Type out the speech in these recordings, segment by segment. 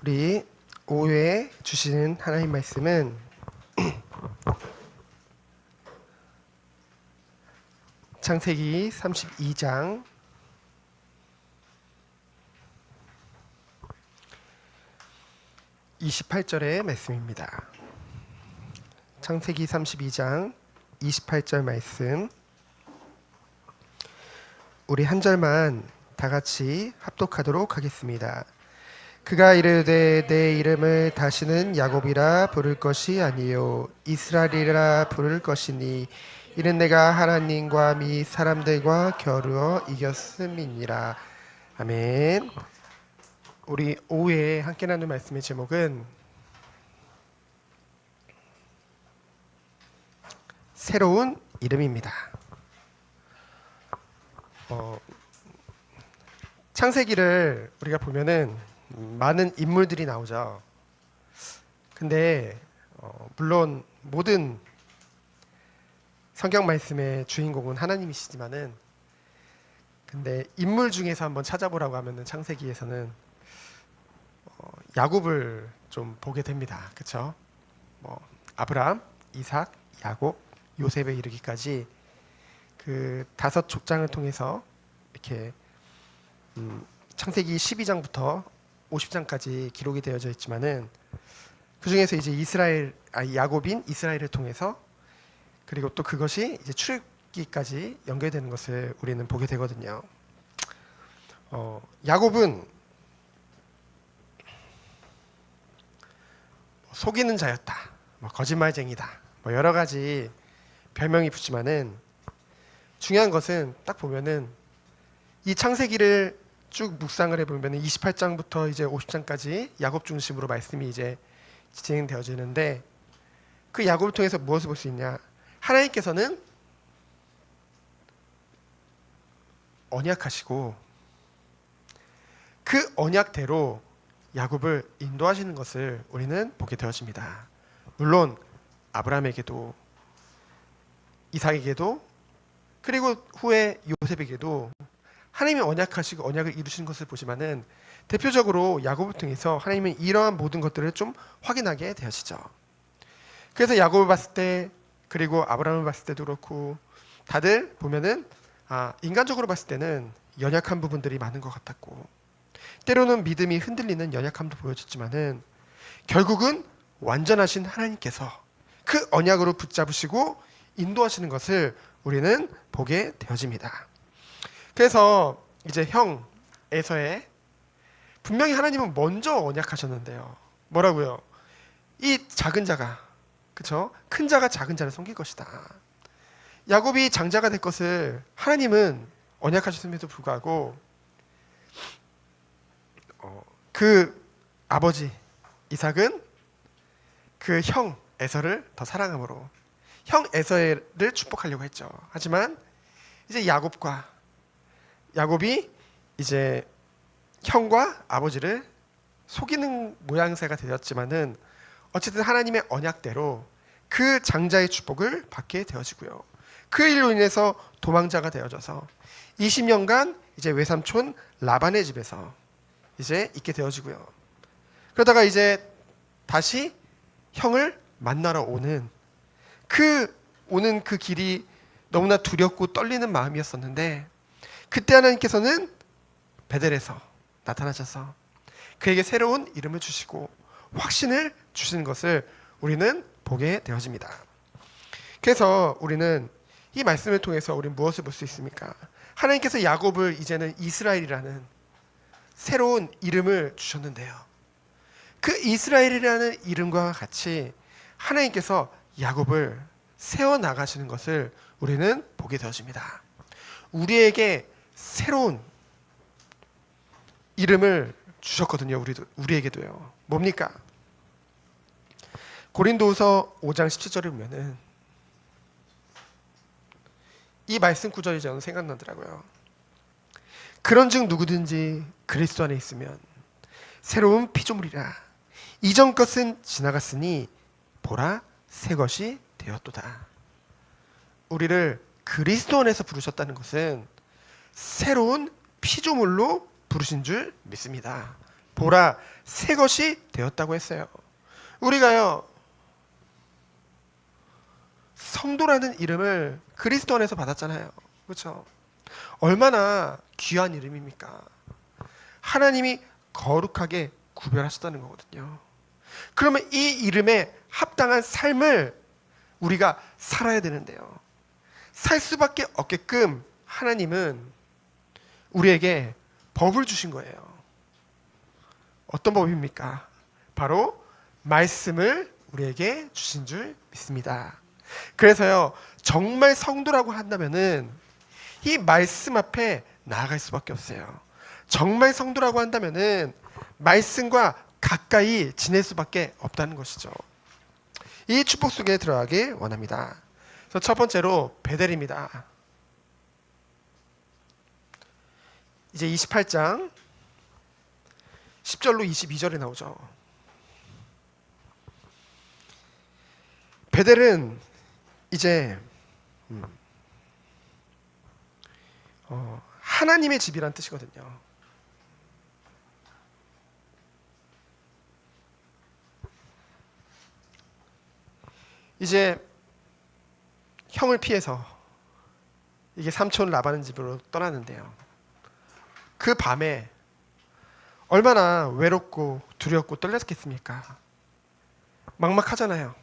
우리 5회 주시는 하나님 말씀은 창세기 32장 28절의 말씀입니다. 창세기 32장 28절 말씀 우리 한 절만 다 같이 합독하도록 하겠습니다. 그가 이르되 내 이름을 다시는 야곱이라 부를 것이 아니요 이스라엘이라 부를 것이니 이는 내가 하나님과 미 사람들과 겨루어 이겼음이니라 아멘. 우리 오후에 함께 나눌 말씀의 제목은 새로운 이름입니다. 어, 창세기를 우리가 보면은 많은 인물들이 나오죠. 근데 어, 물론 모든 성경 말씀의 주인공은 하나님이시지만은 근데 인물 중에서 한번 찾아보라고 하면은 창세기에서는 어, 야곱을 좀 보게 됩니다. 그렇죠? 뭐 아브라함, 이삭, 야곱, 요셉에 이르기까지 그 다섯 족장을 통해서 이렇게 음, 창세기 12장부터 50장까지 기록이 되어져 있지만은 그 중에서 이제 이스라엘 아 야곱인 이스라엘을 통해서 그리고 또 그것이 이제 출애기까지 연결되는 것을 우리는 보게 되거든요. 어, 야곱은 속이는 자였다, 뭐 거짓말쟁이다, 뭐 여러 가지 별명이 붙지만은 중요한 것은 딱 보면은 이 창세기를 쭉 묵상을 해보면 28장부터 이제 50장까지 야곱 중심으로 말씀이 이제 진행되어지는데 그 야곱을 통해서 무엇을 볼 수 있냐? 하나님께서는 언약하시고 그 언약대로 야곱을 인도하시는 것을 우리는 보게 되어집니다. 물론 아브라함에게도 이삭에게도 그리고 후에 요셉에게도 하나님이 언약하시고 언약을 이루시는 것을 보지만은 대표적으로 야곱을 통해서 하나님은 이러한 모든 것들을 좀 확인하게 되어지죠. 그래서 야곱을 봤을 때 그리고 아브라함을 봤을 때도 그렇고 다들 보면은 아, 인간적으로 봤을 때는 연약한 부분들이 많은 것 같았고 때로는 믿음이 흔들리는 연약함도 보여졌지만은 결국은 완전하신 하나님께서 그 언약으로 붙잡으시고 인도하시는 것을 우리는 보게 되어집니다. 그래서 이제 형 에서의 분명히 하나님은 먼저 언약하셨는데요. 뭐라고요? 이 작은 자가 그쵸? 큰 자가 작은 자를 섬길 것이다. 야곱이 장자가 될 것을 하나님은 언약하셨음에도 불구하고 어, 그 아버지 이삭은 그 형 에서를 더 사랑함으로 형 에서를 축복하려고 했죠. 하지만 이제 야곱과 야곱이 이제 형과 아버지를 속이는 모양새가 되었지만은 어쨌든 하나님의 언약대로 그 장자의 축복을 받게 되어지고요. 그 일로 인해서 도망자가 되어져서 20년간 이제 외삼촌 라반의 집에서 이제 있게 되어지고요. 그러다가 이제 다시 형을 만나러 오는 그 오는 그 길이 너무나 두렵고 떨리는 마음이었었는데 그때 하나님께서는 베델에서 나타나셔서 그에게 새로운 이름을 주시고 확신을 주시는 것을 우리는 보게 되어집니다. 그래서 우리는 이 말씀을 통해서 우리는 무엇을 볼 수 있습니까? 하나님께서 야곱을 이제는 이스라엘이라는 새로운 이름을 주셨는데요. 그 이스라엘이라는 이름과 같이 하나님께서 야곱을 세워 나가시는 것을 우리는 보게 되어집니다. 우리에게 새로운 이름을 주셨거든요. 우리도 우리에게도요. 뭡니까? 고린도후서 5장 17절을 보면은 이 말씀 구절이 저는 생각나더라고요. 그런즉 누구든지 그리스도 안에 있으면 새로운 피조물이라 이전 것은 지나갔으니 보라 새 것이 되었도다. 우리를 그리스도 안에서 부르셨다는 것은 새로운 피조물로 부르신 줄 믿습니다. 보라 새 것이 되었다고 했어요. 우리가요 성도라는 이름을 그리스도 안에서 받았잖아요. 그렇죠? 얼마나 귀한 이름입니까? 하나님이 거룩하게 구별하셨다는 거거든요. 그러면 이 이름에 합당한 삶을 우리가 살아야 되는데요. 살 수밖에 없게끔 하나님은 우리에게 법을 주신 거예요. 어떤 법입니까? 바로 말씀을 우리에게 주신 줄 믿습니다. 그래서요, 정말 성도라고 한다면은 이 말씀 앞에 나아갈 수밖에 없어요. 정말 성도라고 한다면은 말씀과 가까이 지낼 수밖에 없다는 것이죠. 이 축복 속에 들어가길 원합니다. 그래서 첫 번째로 베델입니다. 이제 28장 10절로 22절에 나오죠. 베델은 이제 음, 어, 하나님의 집이란 뜻이거든요. 이제 형을 피해서 이게 삼촌 라바는 집으로 떠나는데요. 그 밤에 얼마나 외롭고 두렵고 떨렸겠습니까? 막막하잖아요.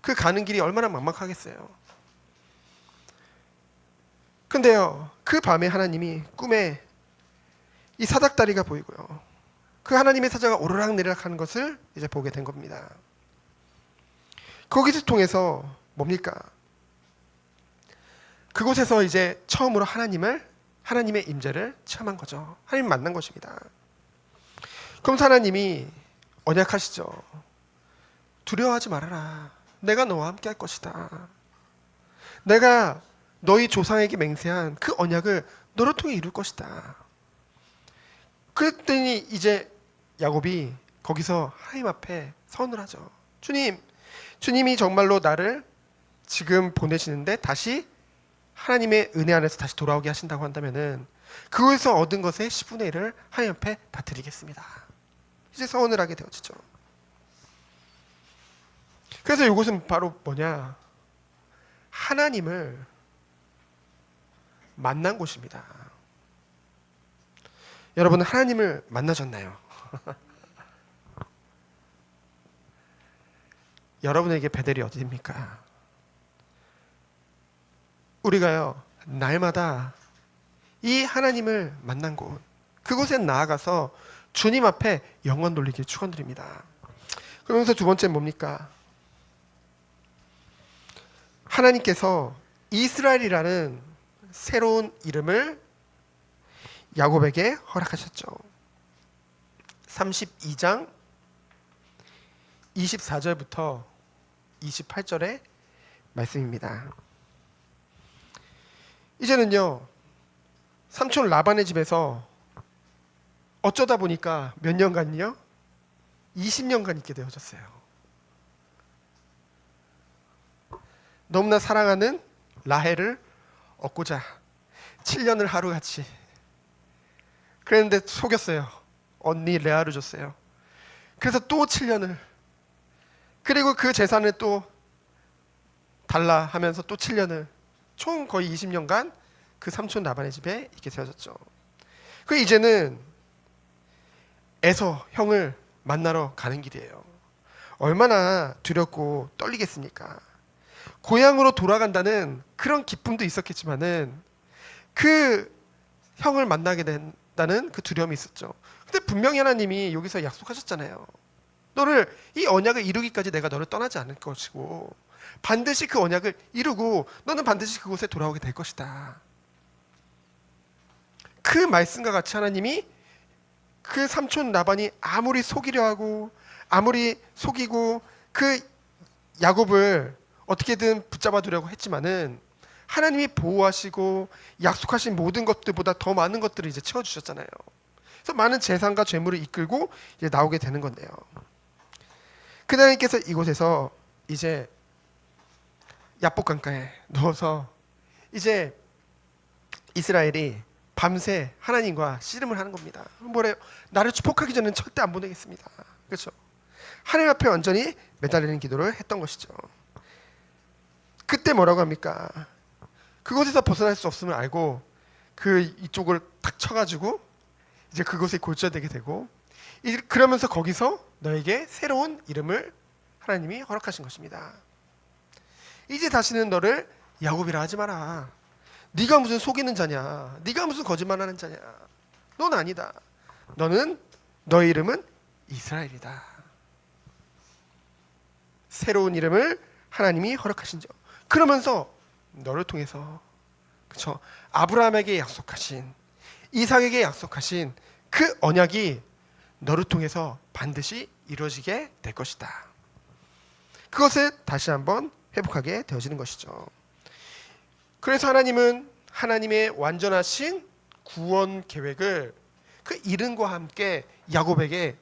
그 가는 길이 얼마나 막막하겠어요. 근데요, 그 밤에 하나님이 꿈에 이 사닥다리가 보이고요. 그 하나님의 사자가 오르락내리락 하는 것을 이제 보게 된 겁니다. 거기서 통해서 뭡니까? 그곳에서 이제 처음으로 하나님을 하나님의 임재를 체험한 거죠. 하나님 만난 것입니다. 그럼 하나님이 언약하시죠. 두려워하지 말아라. 내가 너와 함께 할 것이다. 내가 너희 조상에게 맹세한 그 언약을 너를 통해 이룰 것이다. 그랬더니 이제 야곱이 거기서 하나님 앞에 선을 하죠. 주님, 주님이 정말로 나를 지금 보내시는데 다시 하나님의 은혜 안에서 다시 돌아오게 하신다고 한다면은 그것에서 얻은 것의 10분의 1을 하나님 앞에 다 드리겠습니다. 이제 서원을 하게 되어지죠. 그래서 이것은 바로 뭐냐? 하나님을 만난 곳입니다. 여러분 하나님을 만나셨나요? 여러분에게 베델이 어디입니까? 우리가요 날마다 이 하나님을 만난 곳 그곳에 나아가서 주님 앞에 영원 돌리길 축원드립니다. 그러면서 두 번째 뭡니까? 하나님께서 이스라엘이라는 새로운 이름을 야곱에게 허락하셨죠. 32장 24절부터 28절의 말씀입니다. 이제는요, 삼촌 라반의 집에서 어쩌다 보니까 몇 년간요? 20년간 있게 되어졌어요. 너무나 사랑하는 라헬을 얻고자 7년을 하루같이 그랬는데 속였어요. 언니 레아를 줬어요. 그래서 또 7년을 그리고 그 재산을 또 달라 하면서 또 7년을 총 거의 20년간 그 삼촌 나반의 집에 있게 되어졌죠. 그 이제는 에서 형을 만나러 가는 길이에요. 얼마나 두렵고 떨리겠습니까? 고향으로 돌아간다는 그런 기쁨도 있었겠지만은 그 형을 만나게 된다는 그 두려움이 있었죠. 근데 분명히 하나님이 여기서 약속하셨잖아요. 너를 이 언약을 이루기까지 내가 너를 떠나지 않을 것이고 반드시 그 언약을 이루고 너는 반드시 그곳에 돌아오게 될 것이다. 그 말씀과 같이 하나님이 그 삼촌 나반이 아무리 속이려 하고 아무리 속이고 그 야곱을 어떻게든 붙잡아 두려고 했지만은 하나님이 보호하시고 약속하신 모든 것들보다 더 많은 것들을 이제 채워 주셨잖아요. 그래서 많은 재산과 재물을 이끌고 이제 나오게 되는 건데요. 그 하나님께서 이곳에서 이제 야복 강가에 넣어서 이제 이스라엘이 밤새 하나님과 씨름을 하는 겁니다. 뭐래요? 나를 축복하기 전에는 절대 안 보내겠습니다. 그렇죠? 하나님 앞에 완전히 매달리는 기도를 했던 것이죠. 그때 뭐라고 합니까? 그곳에서 벗어날 수 없음을 알고 그 이쪽을 탁 쳐가지고 이제 그곳에 골절되게 되고 이- 그러면서 거기서 너에게 새로운 이름을 하나님이 허락하신 것입니다. 이제 다시는 너를 야곱이라 하지 마라. 네가 무슨 속이는 자냐? 네가 무슨 거짓말하는 자냐? 넌 아니다. 너는 너의 이름은 이스라엘이다. 새로운 이름을 하나님이 허락하신 점. 그러면서 너를 통해서 그렇죠. 아브라함에게 약속하신 이삭에게 약속하신 그 언약이 너를 통해서 반드시 이루어지게 될 것이다. 그것을 다시 한번 회복하게 되어지는 것이죠. 그래서 하나님은 하나님의 완전하신 구원 계획을 그 이름과 함께 야곱에게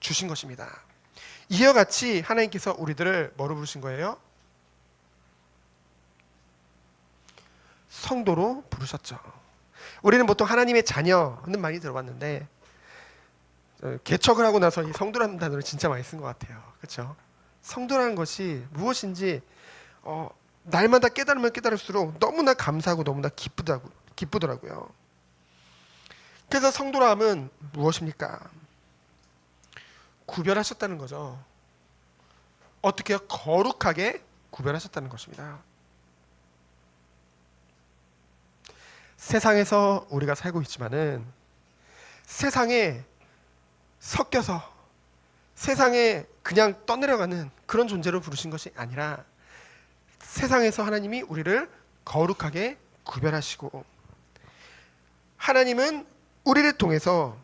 주신 것입니다. 이와 같이 하나님께서 우리들을 뭐로 부르신 거예요? 성도로 부르셨죠. 우리는 보통 하나님의 자녀는 많이 들어봤는데 어, 개척을 하고 나서 이 성도라는 단어를 진짜 많이 쓴 것 같아요. 그렇죠? 성도라는 것이 무엇인지 어, 날마다 깨달으면 깨달을수록 너무나 감사하고 너무나 기쁘다고 기쁘더라고요. 그래서 성도람은 무엇입니까? 구별하셨다는 거죠. 어떻게요? 거룩하게 구별하셨다는 것입니다. 세상에서 우리가 살고 있지만은 세상에 섞여서 세상에 그냥 떠내려가는 그런 존재로 부르신 것이 아니라 세상에서 하나님이 우리를 거룩하게 구별하시고 하나님은 우리를 통해서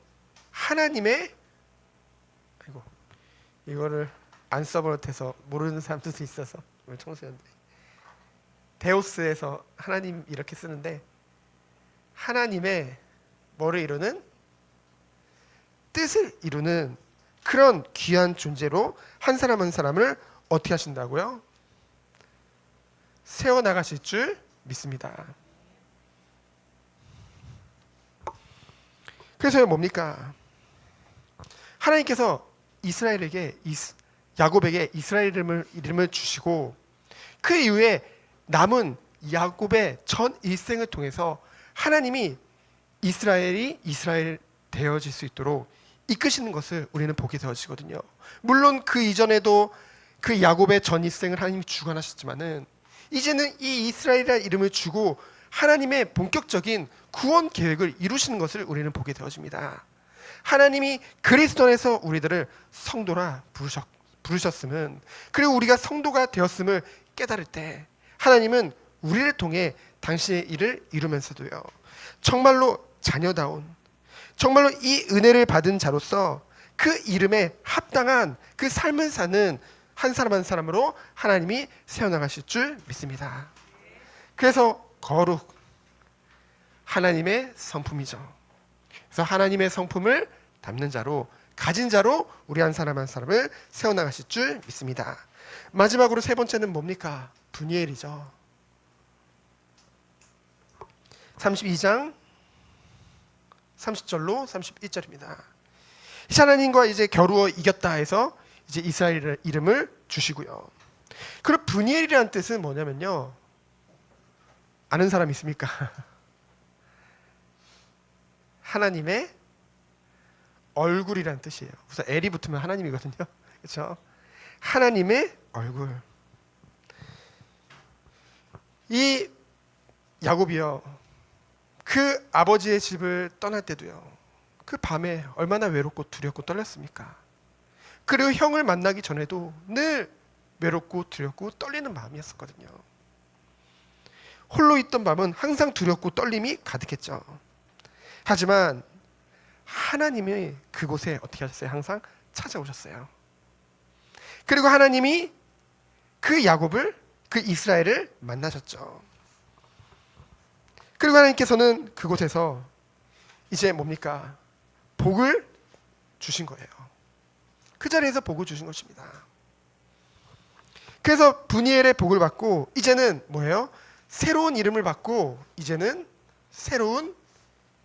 하나님의 아이고 이거를 안 써버릇해서 모르는 사람들도 있어서 우리 청소년들이 데오스에서 하나님 이렇게 쓰는데 하나님의 뭐를 이루는 뜻을 이루는 그런 귀한 존재로 한 사람 한 사람을 어떻게 하신다고요? 세워 나가실 줄 믿습니다. 그래서 뭡니까? 하나님께서 이스라엘에게 이스, 야곱에게 이스라엘 이름을, 이름을 주시고 그 이후에 남은 야곱의 전 일생을 통해서 하나님이 이스라엘이 이스라엘 되어질 수 있도록 이끄시는 것을 우리는 보게 되어지거든요. 물론 그 이전에도 그 야곱의 전 일생을 하나님이 주관하셨지만은 이제는 이 이스라엘이라는 이름을 주고 하나님의 본격적인 구원 계획을 이루시는 것을 우리는 보게 되어집니다. 하나님이 그리스도 안에서 우리들을 성도라 부르셨, 부르셨음은 그리고 우리가 성도가 되었음을 깨달을 때 하나님은 우리를 통해 당신의 일을 이루면서도요. 정말로 자녀다운 정말로 이 은혜를 받은 자로서 그 이름에 합당한 그 삶을 사는 한 사람 한 사람으로 하나님이 세워나가실 줄 믿습니다. 그래서 거룩 하나님의 성품이죠. 그래서 하나님의 성품을 담는 자로 가진 자로 우리 한 사람 한 사람을 세워나가실 줄 믿습니다. 마지막으로 세 번째는 뭡니까? 분이엘이죠. 32장 30절로 31절입니다. 하나님과 이제 겨루어 이겼다 해서 이제 이스라엘 이름을 주시고요. 그리고 분이엘이라는 뜻은 뭐냐면요. 아는 사람 있습니까? 하나님의 얼굴이라는 뜻이에요. 우선 엘이 붙으면 하나님이거든요. 그렇죠? 하나님의 얼굴. 이 야곱이요. 그 아버지의 집을 떠날 때도요. 그 밤에 얼마나 외롭고 두렵고 떨렸습니까? 그리고 형을 만나기 전에도 늘 외롭고 두렵고 떨리는 마음이었었거든요. 홀로 있던 밤은 항상 두렵고 떨림이 가득했죠. 하지만 하나님이 그곳에 어떻게 하셨어요? 항상 찾아오셨어요. 그리고 하나님이 그 야곱을 그 이스라엘을 만나셨죠. 그리고 하나님께서는 그곳에서 이제 뭡니까? 복을 주신 거예요. 그 자리에서 복을 주신 것입니다. 그래서 분이엘의 복을 받고 이제는 뭐예요? 새로운 이름을 받고 이제는 새로운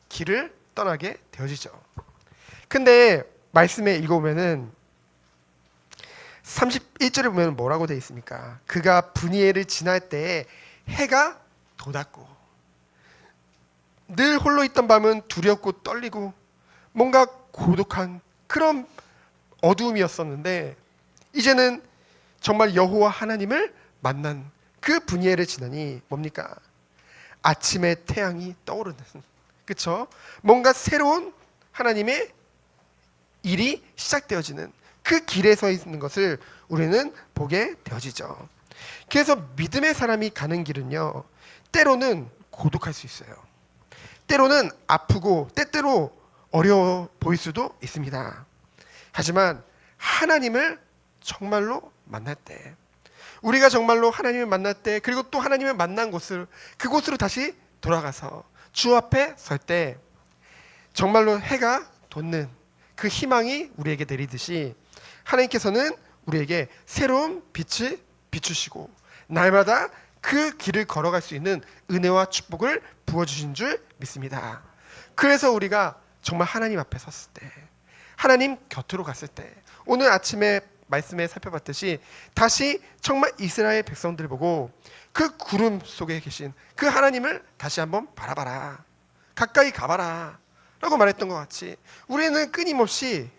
길을 떠나게 되어지죠. 근데 말씀에 읽어보면은 31절에 보면 뭐라고 되어 있습니까? 그가 분이엘을 지날 때에 해가 돋았고 늘 홀로 있던 밤은 두렵고 떨리고 뭔가 고독한 그런 어두움이었었는데 이제는 정말 여호와 하나님을 만난 그 분이엘을 지나니 뭡니까? 아침에 태양이 떠오르는 그쵸? 뭔가 새로운 하나님의 일이 시작되어지는 그 길에 서 있는 것을 우리는 보게 되어지죠. 그래서 믿음의 사람이 가는 길은요, 때로는 고독할 수 있어요. 때로는 아프고 때때로 어려워 보일 수도 있습니다. 하지만 하나님을 정말로 만날 때, 우리가 정말로 하나님을 만날 때, 그리고 또 하나님을 만난 곳을 그곳으로 다시 돌아가서 주 앞에 설 때, 정말로 해가 돋는 그 희망이 우리에게 내리듯이 하나님께서는 우리에게 새로운 빛을 비추시고 날마다 그 길을 걸어갈 수 있는 은혜와 축복을 부어주신 줄 믿습니다. 그래서 우리가 정말 하나님 앞에 섰을 때, 하나님 곁으로 갔을 때, 오늘 아침에 말씀에 살펴봤듯이 다시 정말 이스라엘 백성들을 보고 그 구름 속에 계신 그 하나님을 다시 한번 바라봐라. 가까이 가봐라. 라고 말했던 것 같이 우리는 끊임없이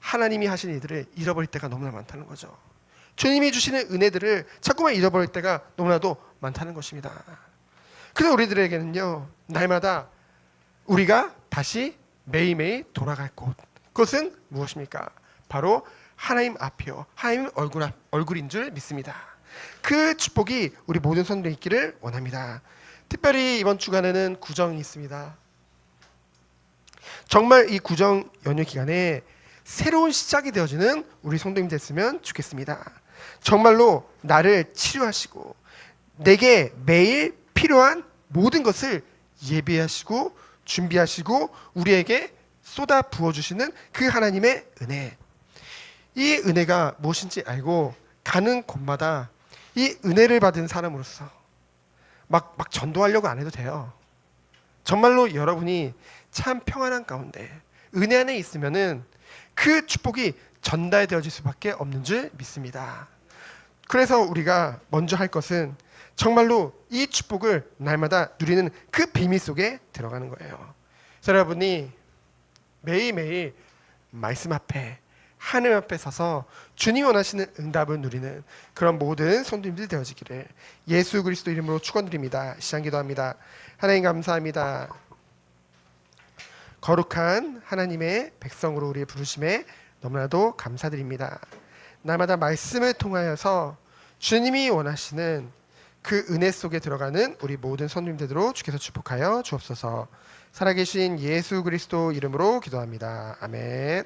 하나님이 하신 일들을 잃어버릴 때가 너무나 많다는 거죠. 주님이 주시는 은혜들을 자꾸만 잃어버릴 때가 너무나도 많다는 것입니다. 그래서 우리들에게는요 날마다 우리가 다시 매일매일 돌아갈 곳 그것은 무엇입니까? 바로 하나님 앞이요 하나님 얼굴 앞, 얼굴인 줄 믿습니다. 그 축복이 우리 모든 성도에 있기를 원합니다. 특별히 이번 주간에는 구정이 있습니다. 정말 이 구정 연휴 기간에 새로운 시작이 되어지는 우리 성도님 됐으면 좋겠습니다. 정말로 나를 치료하시고 내게 매일 필요한 모든 것을 예비하시고 준비하시고 우리에게 쏟아 부어 주시는 그 하나님의 은혜. 이 은혜가 무엇인지 알고 가는 곳마다 이 은혜를 받은 사람으로서 막, 막 전도하려고 안 해도 돼요. 정말로 여러분이 참 평안한 가운데 은혜 안에 있으면은 그 축복이 전달되어질 수밖에 없는 줄 믿습니다. 그래서 우리가 먼저 할 것은 정말로 이 축복을 날마다 누리는 그 비밀 속에 들어가는 거예요. 여러분이 매일매일 말씀 앞에 하늘 앞에 서서 주님 원하시는 응답을 누리는 그런 모든 성도님들 되어지기를 예수 그리스도 이름으로 축원드립니다. 시장 기도합니다. 하나님 감사합니다. 거룩한 하나님의 백성으로 우리 부르심에 너무나도 감사드립니다. 날마다 말씀을 통하여서 주님이 원하시는 그 은혜 속에 들어가는 우리 모든 성도님들로 주께서 축복하여 주옵소서. 살아계신 예수 그리스도 이름으로 기도합니다. 아멘.